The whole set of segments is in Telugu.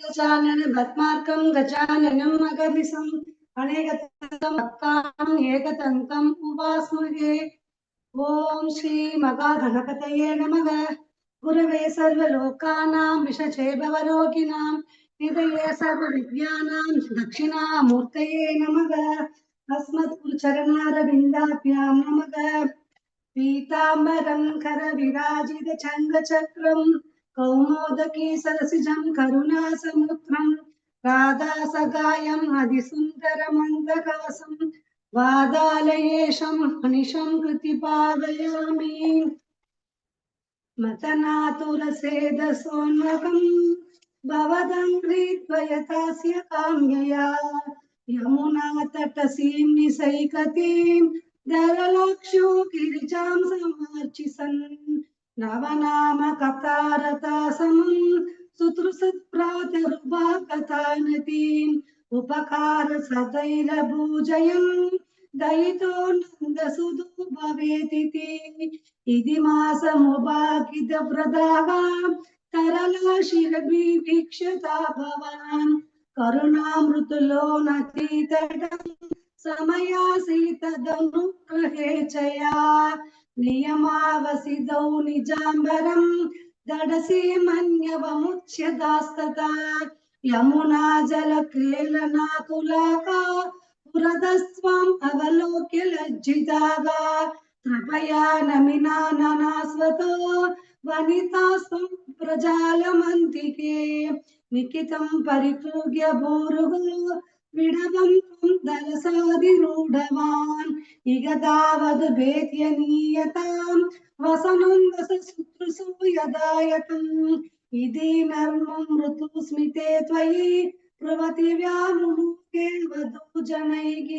गजानन पद्मार्कं गजाननम् अगमिसम् अनेकतम् एकतन्तम् उपास्महे ॐ श्रीमहागणपतये नमः गुरवे सर्वलोकानां विषचे भवरोगिणां निधये सर्वविद्यानां दक्षिणामूर्तये नमः अस्मत्कुरुचरणारविन्दाभ्यां नमः पीताम्बरं కౌమోదకీ సరసిజం కరుణా సముద్రం రాధా సగాయం అతి సుందర మందకాసం వాదాలయేషం మనిషం కృతి పాదయామి. మతనాతులసేదసోన్మకం భవదం క్రీత్వయతాస్య కామ్యయా. యమునా తటసీం నిసైకతీం ధరలక్షో కిరిచాం సమార్చిసన్. రామనామ కథారతాసం సుతృసత్ప్రాతరుపాకథానతీం ఉపకార సతైర భూజయం దయితో నందసుదు భవేతి ఇది మాసముపాకిత ప్రదాగా తరళ శిరభి వీక్షత భవాన్ కరుణామృతులో నతీతటం సమయాసీతదనుగ్రహే చయా నియమావసిదౌ నిజాంబరం దడసే మన్యవముచ్యదాస్తత. యమునా జల క్రీలనాకులాకా పురదస్వాం అవలోక్య లజ్జితాగా. త్రపయా నమినా ననాస్వతో వనితాస్వం ప్రజాలమంతికే. నిఖితం పరిపూగ్య భూరుగు भूरुः विडवं त्वं दलसादिरूढवान् इगतावद् भेद्यनीयतां वसनं वससुतृसु यदायतम् इति नर्मं ऋतुस्मिते त्वयि प्रवति व्यामुखे वधू जनैः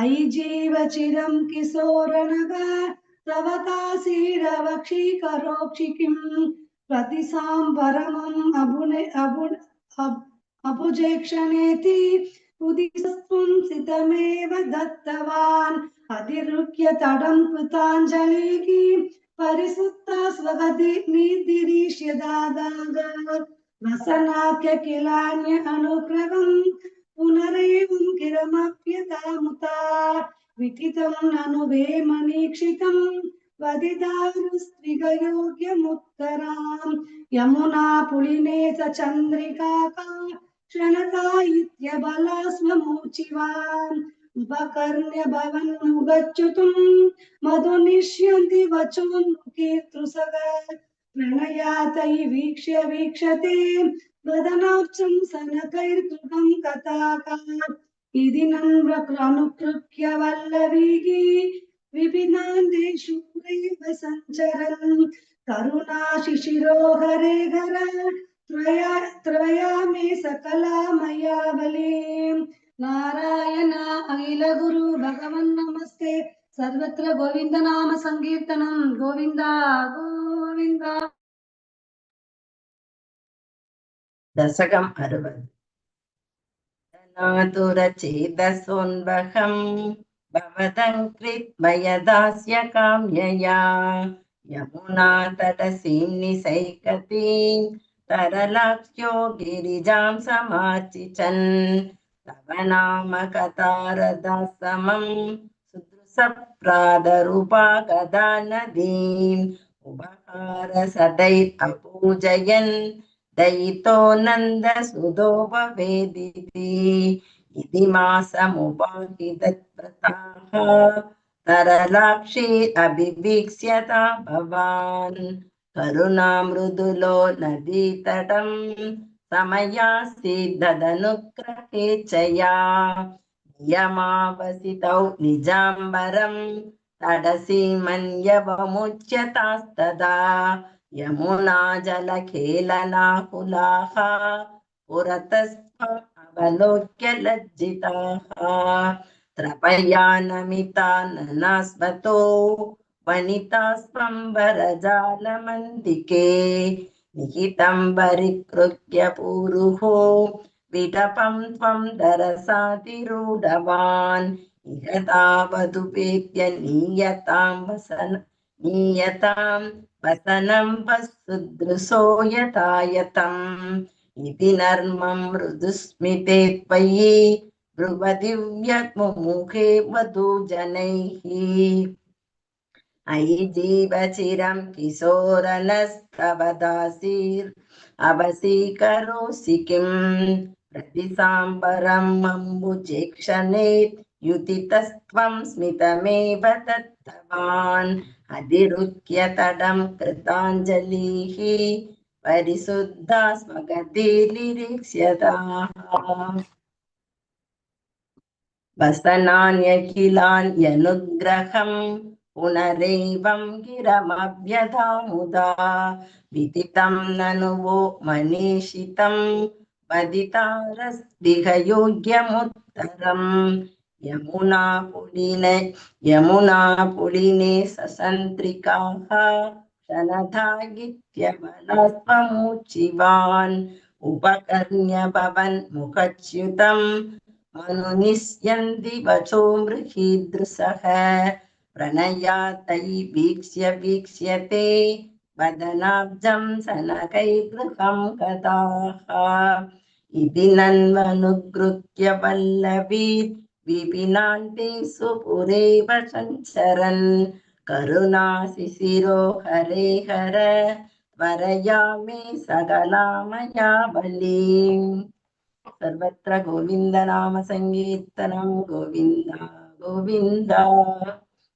अयि जीव चिरं किशोरनग तव तासीरवक्षीकरोक्षि किं प्रतिसाम्बरमम् अभुने अभुन अभुजेक्षणेति उदितस्त्वं सितमेव दत्तवान् अधिरुह्य तडं कृताञ्जलिः परिसुत्ता स्वगति निदिरीष्य दादाग वसनाख्य किलान्य अनुग्रहं पुनरेवं गिरमप्यतामुता विकितं ननु वेमनीक्षितं वदिदारुस्त्रिगयोग्यमुत्तरां यमुना पुलिने च चन्द्रिकाका क्षणता इत्यबला स्वमूचिवान् उपकर्ण्य भवन्मुगच्युतुं मधुनिष्यन्ति वचोन्मुखीर्तृसग प्रणयातै वीक्ष्य वीक्षते वदनाब्जं सनकैर्गृहं कथाका इति नन्वक्रनुकृत्य वल्लवीः विपिनान्देषु शूरैव सञ्चरन् करुणाशिशिरो हरे घर त्रया त्रया मे सकला मया बलीं नारायण अखिल गुरु भगवन् नमस्ते सर्वत्र गोविन्द नाम सङ्कीर्तनं गोविन्द गोविन्द दशकम् अरुवद् नातुरचेदसोन्वहम् भवदङ्कृत्मयदास्य काम्यया यमुना तटसीं निसैकतीं तरलाक्ष्यो गिरिजां समार्चिचन् तव नाम कथारदासमं सुदृशप्रादरूपा कदा नदीम् उपहार सदैः अपूजयन् दयितो नन्दसुधो भवेदिति इति मासमुपाहितत्प्रताः तरलाक्षी अभिवीक्ष्यता भवान् కరుణామృదులో నదీ తటం సమయాసి దదనుగ్రహేచయా నియమావసితౌ నిజాంబరం తడసి మన్యవముచ్యతాస్తదా. యమునా జలఖేలనాకులాహ పురతస్మ అవలోక్య లజ్జితాహ. త్రపయానమిత ననాస్మతో वनितास्त्वं वरजालमन्दिके निहितं परिकृत्य पूरुः विटपं त्वं दरसातिरूढवान् इह तावदुपेत्य नीयतां वसन नीयतां वसनं वसुदृशो यथायतम् इति नर्मं मृदुस्मिते त्वयि ब्रुवदिव्यमुखे वधू जनैः अयि जीवचिरं किशोरनस्तव दासीर् अवसीकरोसि किं प्रतिसाम्बरम् अम्बुजेक्षणे युतितस्त्वं स्मितमेव दत्तवान् अधिरुह्यतडं कृताञ्जलिः परिशुद्धा स्वगतिर्निरीक्ष्यताः वसनान्यखिलान्यनुग्रहम् पुनरेवं गिरमभ्यधामुदा विदितं ननु वो मनीषितं वदितारस्तिह योग्यमुत्तरम् यमुना पुलिन, यमुना पुलिने ससन्त्रिकाः क्षणधागित्यबलास्त्वमुचिवान् उपकर्ण्य भवन् मुखच्युतम् मनुनिष्यन्ति वचो मृहीदृशः प्रणयातै वीक्ष्य वीक्ष्यते वदनाब्जं सनकैर्गृहं गताः इति नन्वनुगृह्य वल्लवीत् विपिनान्ते सुपुरेव सञ्चरन् करुणाशिशिरो हरे हर त्वरया मे सकलामया बलीम् सर्वत्र गोविन्दनाम सङ्कीर्तनं गोविन्द गोविन्द